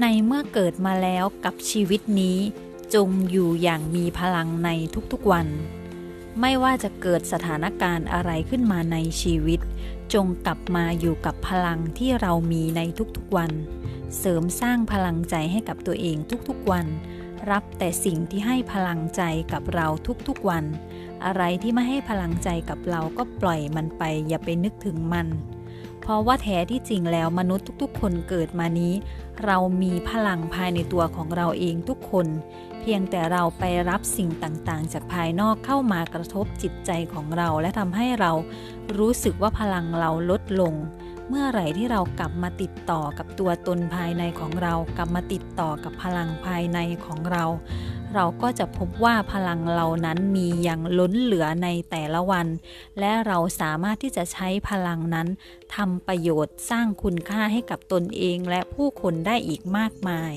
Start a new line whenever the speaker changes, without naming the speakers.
ในเมื่อเกิดมาแล้วกับชีวิตนี้ จงอยู่อย่างมีพลังในทุกๆวัน ไม่ว่าจะเกิดสถานการณ์อะไรขึ้นมาในชีวิต จงกลับมาอยู่กับพลังที่เรามีในทุกๆวัน เสริมสร้างพลังใจให้กับตัวเองทุกๆวัน รับแต่สิ่งที่ให้พลังใจกับเราทุกๆวัน อะไรที่ไม่ให้พลังใจกับเราก็ปล่อยมันไป อย่าไปนึกถึงมัน เพราะว่าแท้ที่จริงแล้วมนุษย์ทุกๆ คนเกิดมานี้ เรามีพลังภายในตัวของเราเองทุกคน เพียงแต่เราไปรับสิ่งต่างๆ จากภายนอกเข้ามากระทบจิตใจของเรา และทำให้เรารู้สึกว่าพลังเราลดลง เมื่อไหร่ที่เรากลับมาติดต่อกับตัวตนภายในของเรา กลับมาติดต่อกับพลังภายในของเรา เราก็จะพบว่าพลังเรานั้นมีอย่างล้นเหลือในแต่ละวัน และเราสามารถที่จะใช้พลังนั้นทำประโยชน์สร้างคุณค่าให้กับตนเองและผู้คนได้อีกมากมาย